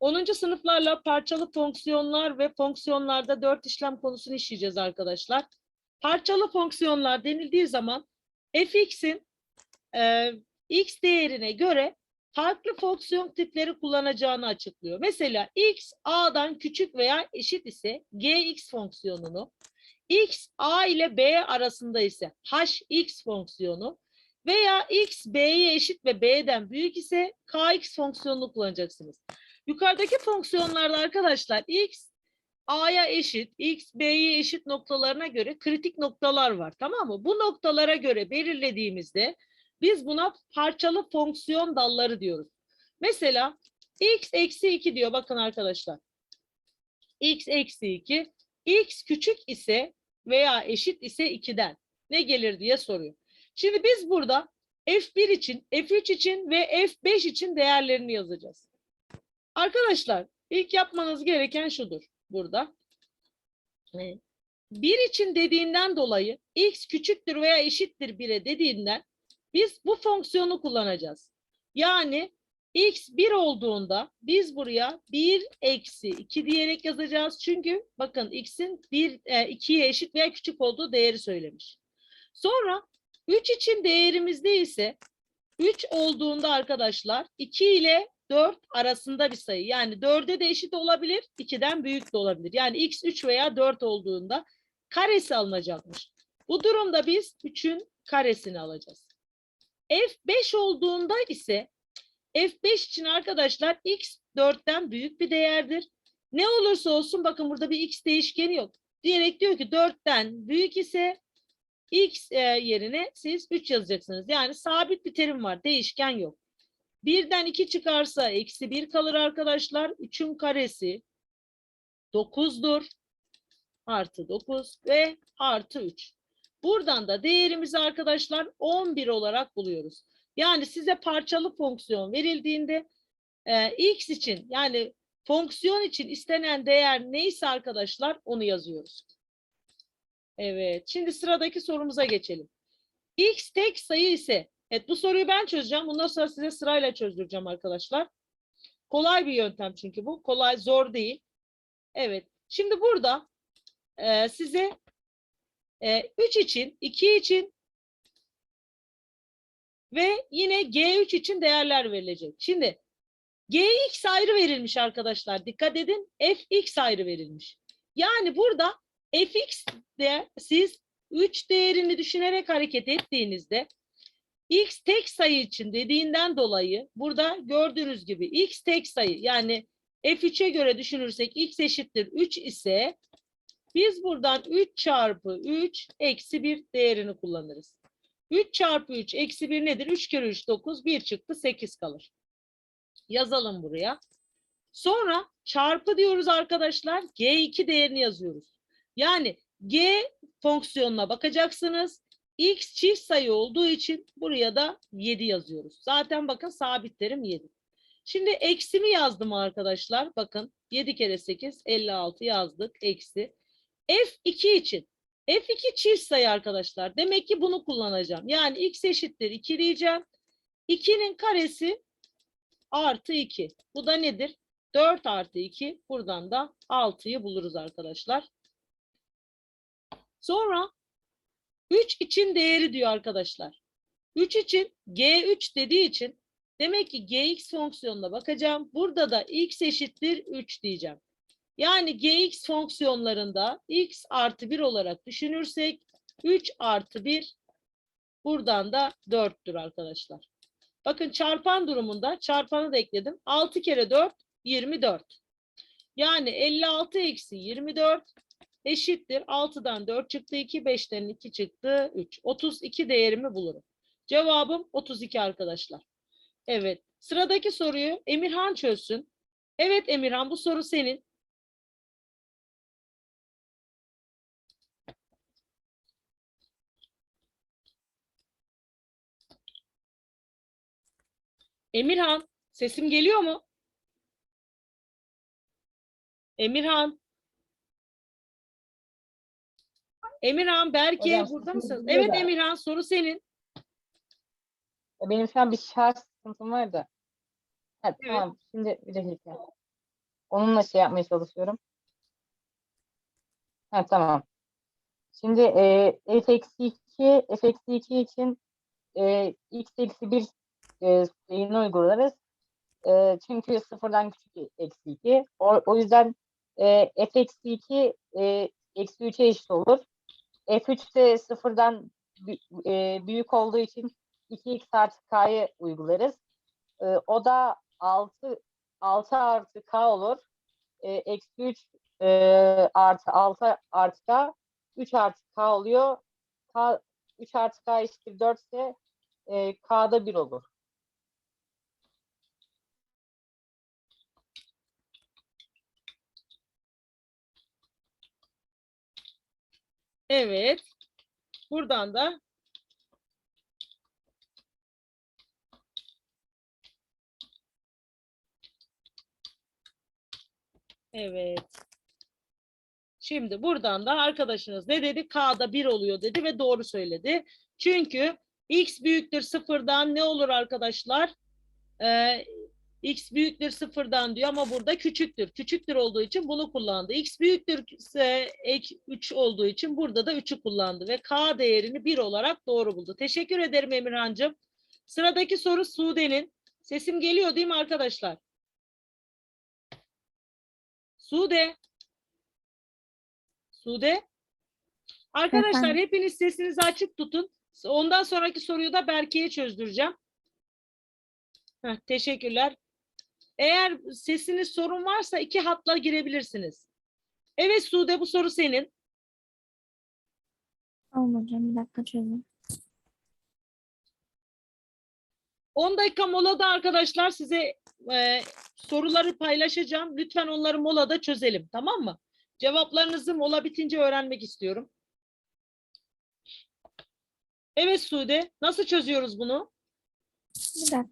10. sınıflarla parçalı fonksiyonlar ve fonksiyonlarda dört işlem konusunu işleyeceğiz arkadaşlar. Parçalı fonksiyonlar denildiği zaman fx'in e, x değerine göre farklı fonksiyon tipleri kullanacağını açıklıyor. Mesela x a'dan küçük veya eşit ise gx fonksiyonunu, x a ile b arasında ise hx fonksiyonu veya x b'ye eşit ve b'den büyük ise kx fonksiyonunu kullanacaksınız. Yukarıdaki fonksiyonlarda arkadaşlar x a'ya eşit, x b'ye eşit noktalarına göre kritik noktalar var. Tamam mı? Bu noktalara göre belirlediğimizde biz buna parçalı fonksiyon dalları diyoruz. Mesela x eksi 2 diyor bakın arkadaşlar. x eksi 2, x küçük ise veya eşit ise 2'den ne gelir diye soruyor. Şimdi biz burada f1 için, f3 için ve f5 için değerlerini yazacağız. Arkadaşlar ilk yapmanız gereken şudur burada. Bir için dediğinden dolayı x küçüktür veya eşittir 1'e dediğinden biz bu fonksiyonu kullanacağız. Yani x 1 olduğunda biz buraya 1 eksi 2 diyerek yazacağız. Çünkü bakın x'in 1, 2'ye eşit veya küçük olduğu değeri söylemiş. Sonra 3 için değerimizde ise 3 olduğunda arkadaşlar 2 ile 4 arasında bir sayı. Yani 4'e de eşit olabilir, 2'den büyük de olabilir. Yani x 3 veya 4 olduğunda karesi alınacakmış. Bu durumda biz 3'ün karesini alacağız. F5 olduğunda ise F5 için arkadaşlar x 4'ten büyük bir değerdir. Ne olursa olsun bakın burada bir x değişkeni yok. Diyerek diyor ki 4'ten büyük ise x e, yerine siz 3 yazacaksınız. Yani sabit bir terim var. Değişken yok. Birden 2 çıkarsa eksi 1 kalır arkadaşlar. 3'ün karesi 9'dur. Artı 9 ve artı 3. Buradan da değerimizi arkadaşlar 11 olarak buluyoruz. Yani size parçalı fonksiyon verildiğinde e, x için yani fonksiyon için istenen değer neyse arkadaşlar onu yazıyoruz. Evet şimdi sıradaki sorumuza geçelim. x tek sayı ise evet bu soruyu ben çözeceğim. Bundan sonra size sırayla çözdüreceğim arkadaşlar. Kolay bir yöntem çünkü bu. Kolay zor değil. Evet şimdi burada e, size e, 3 için, 2 için ve yine G3 için değerler verilecek. Şimdi Gx ayrı verilmiş arkadaşlar. Dikkat edin. Fx ayrı verilmiş. Yani burada fx de siz 3 değerini düşünerek hareket ettiğinizde x tek sayı için dediğinden dolayı burada gördüğünüz gibi x tek sayı yani f3'e göre düşünürsek x eşittir 3 ise biz buradan 3 çarpı 3 eksi 1 değerini kullanırız. 3 çarpı 3 eksi 1 nedir? 3 kere 3 9 1 çıktı 8 kalır. Yazalım buraya. Sonra çarpı diyoruz arkadaşlar. G2 değerini yazıyoruz. Yani G fonksiyonuna bakacaksınız. X çift sayı olduğu için buraya da 7 yazıyoruz. Zaten bakın sabit terim 7. Şimdi eksimi yazdım arkadaşlar. Bakın 7 kere 8 56 yazdık. Eksi. F2 için F2 çift sayı arkadaşlar. Demek ki bunu kullanacağım. Yani x eşittir 2 diyeceğim. 2'nin karesi artı 2. Bu da nedir? 4 artı 2. Buradan da 6'yı buluruz arkadaşlar. Sonra 3 için değeri diyor arkadaşlar. 3 için G3 dediği için demek ki Gx fonksiyonuna bakacağım. Burada da x eşittir 3 diyeceğim. Yani gx fonksiyonlarında x artı 1 olarak düşünürsek 3 artı 1 buradan da 4'tür arkadaşlar. Bakın çarpan durumunda çarpanı da ekledim. 6 kere 4 24. Yani 56 eksi 24 eşittir. 6'dan 4 çıktı 2, 5'ten 2 çıktı 3. 32 değerimi bulurum. Cevabım 32 arkadaşlar. Evet. Sıradaki soruyu Emirhan çözsün. Evet Emirhan bu soru senin. Emirhan, sesim geliyor mu? Emirhan. Emirhan, Berke Hocam, burada sesim mısın? geliyor Evet da. Emirhan, soru senin. Benim şu an bir şarj sıkıntım var da. Ha, Evet. Tamam şimdi bir dakika. Onunla şey yapmaya çalışıyorum. Ha, tamam. Şimdi e, f eksi 2, f eksi 2 için e, x eksi 1 e, şeyini uygularız. E, çünkü sıfırdan küçük eksi 2. O, o yüzden e, f eksi 2 e, eksi 3'e eşit olur. F3 de sıfırdan e, büyük olduğu için 2x artı k'yı uygularız. E, o da 6 6 artı k olur. E, eksi 3 e, artı 6 artı k 3 artı k oluyor. K 3 artı k eşittir 4 ise e, k'da 1 olur. Evet. Buradan da Evet. Şimdi buradan da arkadaşınız ne dedi? K'da 1 oluyor dedi ve doğru söyledi. Çünkü x büyüktür sıfırdan ne olur arkadaşlar? Ee, x büyüktür sıfırdan diyor ama burada küçüktür. Küçüktür olduğu için bunu kullandı. x büyüktür ise ek 3 olduğu için burada da 3'ü kullandı ve k değerini 1 olarak doğru buldu. Teşekkür ederim Emirhan'cığım. Sıradaki soru Sude'nin. Sesim geliyor değil mi arkadaşlar? Sude. Sude. Arkadaşlar Efendim? hepiniz sesinizi açık tutun. Ondan sonraki soruyu da Berke'ye çözdüreceğim. Heh, teşekkürler. Eğer sesiniz sorun varsa iki hatla girebilirsiniz. Evet Sude bu soru senin. Tamam hocam bir dakika çözeyim. 10 dakika molada arkadaşlar size e, soruları paylaşacağım. Lütfen onları molada çözelim tamam mı? Cevaplarınızı mola bitince öğrenmek istiyorum. Evet Sude nasıl çözüyoruz bunu? Bir dakika.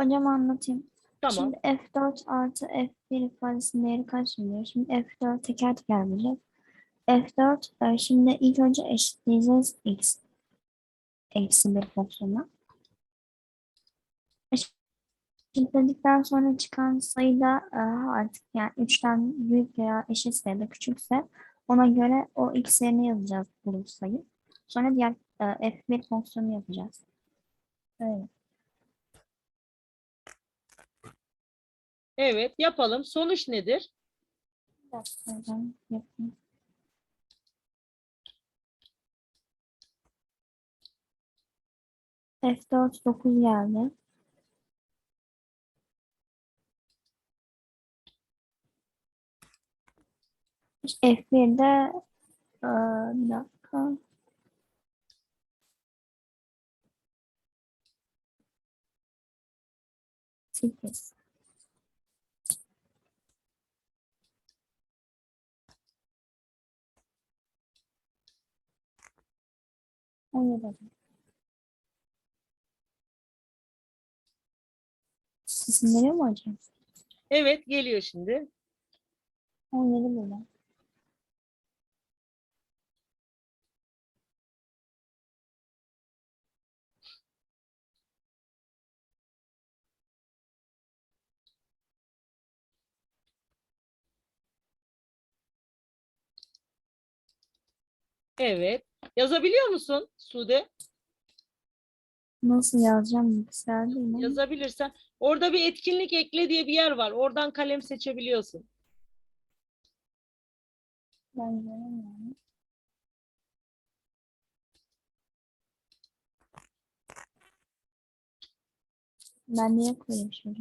Hocam anlatayım. Tamam. Şimdi F4 artı F1 ifadesinin değeri kaç diyor? Şimdi F4 teker teker bulacağız. F4 e, şimdi ilk önce eşitleyeceğiz x eksi bir fonksiyona. Eşitledikten sonra çıkan sayıda e, artık yani 3'ten büyük veya eşit ya da küçükse ona göre o x yerine yazacağız bu sayı. Sonra diğer e, F1 fonksiyonu yapacağız. Evet yapalım. Sonuç nedir? Bir dakika hocam yapayım. F4 9 geldi. F1'de eee, bir dakika. Sekiz. On yedi. Sesim geliyor mu hocam? Evet geliyor şimdi. 17 burada. Evet. Yazabiliyor musun Sude? Nasıl yazacağım değil mi? Yazabilirsen. Orada bir etkinlik ekle diye bir yer var. Oradan kalem seçebiliyorsun. Ben göremiyorum. Ben niye koyayım şimdi?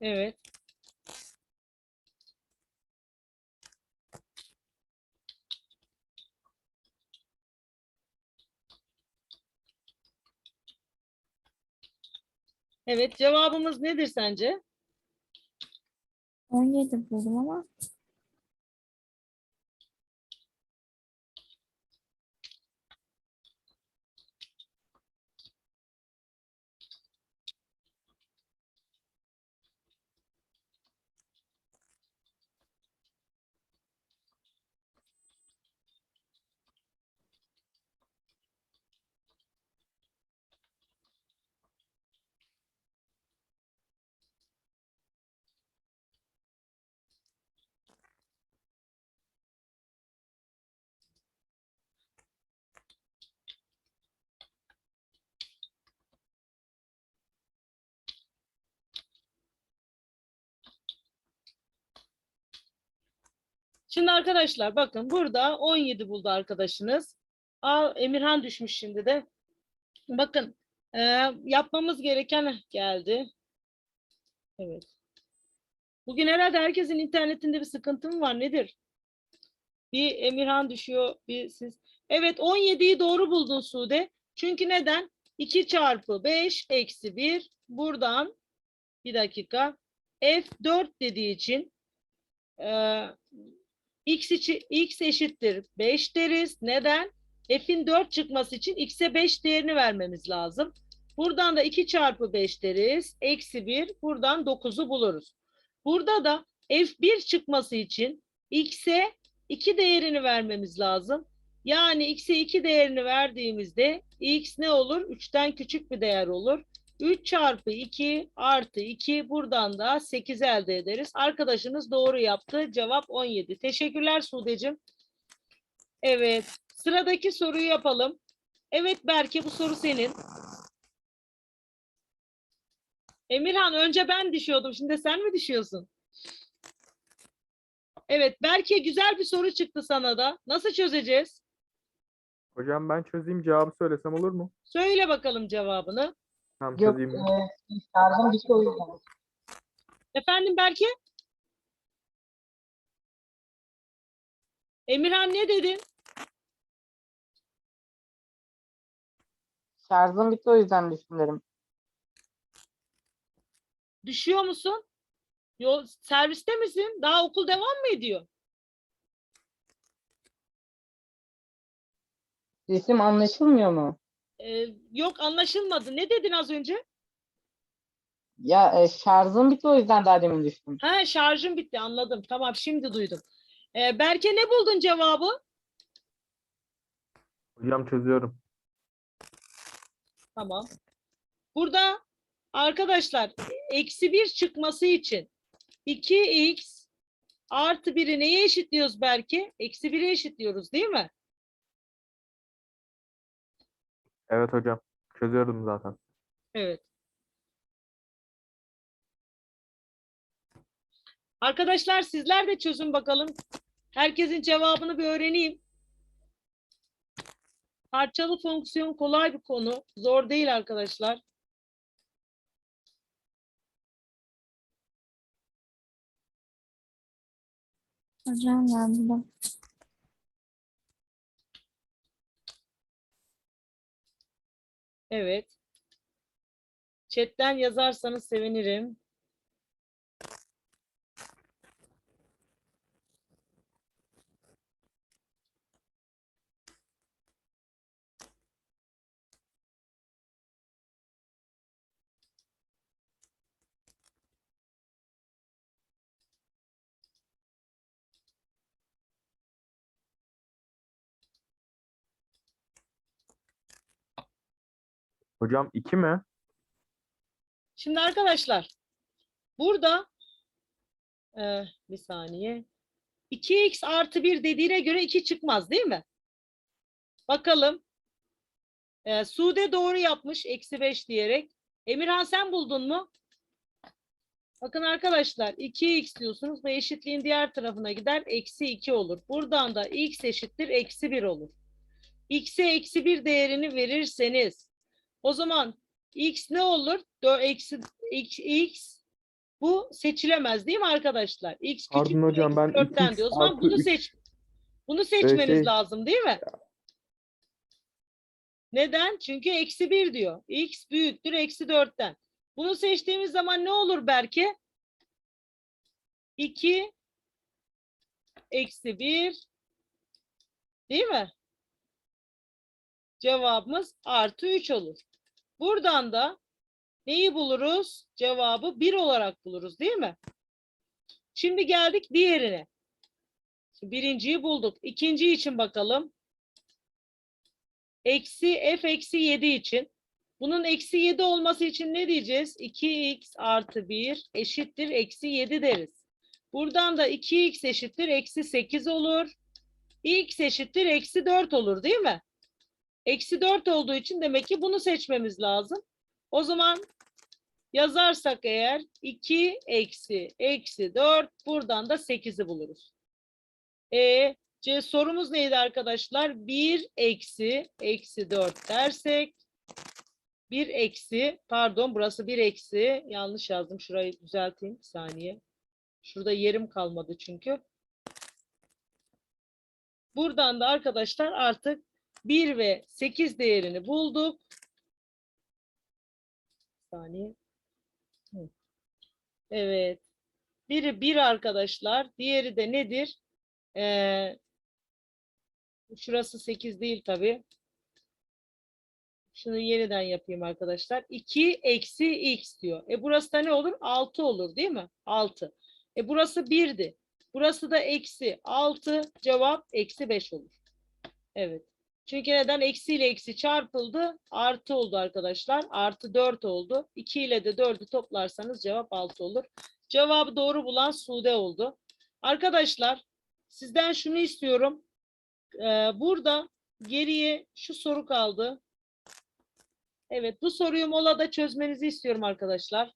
Evet. Evet, cevabımız nedir sence? 17 buldum ama Şimdi arkadaşlar bakın burada 17 buldu arkadaşınız. Aa, Emirhan düşmüş şimdi de. Bakın e, yapmamız gereken geldi. Evet. Bugün herhalde herkesin internetinde bir sıkıntı mı var nedir? Bir Emirhan düşüyor, bir siz. Evet 17'yi doğru buldun Sude. Çünkü neden? 2 çarpı 5 eksi 1 buradan bir dakika f4 dediği için e, x, x eşittir 5 deriz. Neden? f'in 4 çıkması için x'e 5 değerini vermemiz lazım. Buradan da 2 çarpı 5 deriz. Eksi 1. Buradan 9'u buluruz. Burada da f1 çıkması için x'e 2 değerini vermemiz lazım. Yani x'e 2 değerini verdiğimizde x ne olur? 3'ten küçük bir değer olur. 3 çarpı 2 artı 2 buradan da 8 elde ederiz. Arkadaşınız doğru yaptı. Cevap 17. Teşekkürler Sude'cim. Evet. Sıradaki soruyu yapalım. Evet Berke bu soru senin. Emirhan önce ben düşüyordum. Şimdi sen mi düşüyorsun? Evet Berke güzel bir soru çıktı sana da. Nasıl çözeceğiz? Hocam ben çözeyim cevabı söylesem olur mu? Söyle bakalım cevabını. Tamam Yok, çözeyim. e, şarjım bitti o yüzden. Efendim Berke? Emirhan ne dedin? Şarjım bitti o yüzden düştüm dedim. Düşüyor musun? Yol, serviste misin? Daha okul devam mı ediyor? Resim anlaşılmıyor mu? Ee, yok anlaşılmadı. Ne dedin az önce? Ya e, şarjım bitti o yüzden daha demin düştüm. Ha şarjım bitti anladım. Tamam şimdi duydum. Ee, Berke ne buldun cevabı? Hocam çözüyorum. Tamam. Burada arkadaşlar eksi bir çıkması için 2x artı 1'i neye eşitliyoruz belki? Eksi 1'e eşitliyoruz değil mi? Evet hocam. Çözüyordum zaten. Evet. Arkadaşlar sizler de çözün bakalım. Herkesin cevabını bir öğreneyim. Parçalı fonksiyon kolay bir konu. Zor değil arkadaşlar. Hocam ben Evet. Chatten yazarsanız sevinirim. Hocam 2 mi? Şimdi arkadaşlar burada eh, bir saniye 2x artı 1 dediğine göre 2 çıkmaz değil mi? Bakalım. Eh, Sude doğru yapmış eksi 5 diyerek. Emirhan sen buldun mu? Bakın arkadaşlar 2x diyorsunuz ve eşitliğin diğer tarafına gider eksi 2 olur. Buradan da x eşittir eksi 1 olur. x'e eksi 1 değerini verirseniz o zaman x ne olur? 4 eksi x, x bu seçilemez değil mi arkadaşlar? X küçük Pardon hocam, ben 4'ten 2x diyor. O zaman bunu seç. Bunu seçmemiz şey- lazım değil mi? Neden? Çünkü eksi 1 diyor. X büyüktür eksi 4'ten. Bunu seçtiğimiz zaman ne olur Berke? 2 eksi 1 değil mi? Cevabımız artı 3 olur. Buradan da neyi buluruz? Cevabı 1 olarak buluruz değil mi? Şimdi geldik diğerine. Birinciyi bulduk. İkinci için bakalım. Eksi f eksi 7 için. Bunun eksi 7 olması için ne diyeceğiz? 2x artı 1 eşittir eksi 7 deriz. Buradan da 2x eşittir eksi 8 olur. x eşittir eksi 4 olur değil mi? Eksi 4 olduğu için demek ki bunu seçmemiz lazım. O zaman yazarsak eğer 2 eksi eksi 4 buradan da 8'i buluruz. E, C sorumuz neydi arkadaşlar? 1 eksi eksi 4 dersek 1 eksi pardon burası 1 eksi yanlış yazdım şurayı düzelteyim bir saniye. Şurada yerim kalmadı çünkü. Buradan da arkadaşlar artık 1 ve 8 değerini bulduk. Bir saniye. Evet. Biri 1 arkadaşlar. Diğeri de nedir? Ee, şurası 8 değil tabii. Şunu yeniden yapayım arkadaşlar. 2 eksi x diyor. E burası da ne olur? 6 olur değil mi? 6. E burası 1'di. Burası da eksi 6. Cevap eksi 5 olur. Evet. Çünkü neden? Eksi ile eksi çarpıldı. Artı oldu arkadaşlar. Artı 4 oldu. 2 ile de 4'ü toplarsanız cevap 6 olur. Cevabı doğru bulan Sude oldu. Arkadaşlar sizden şunu istiyorum. Ee, burada geriye şu soru kaldı. Evet bu soruyu molada çözmenizi istiyorum arkadaşlar.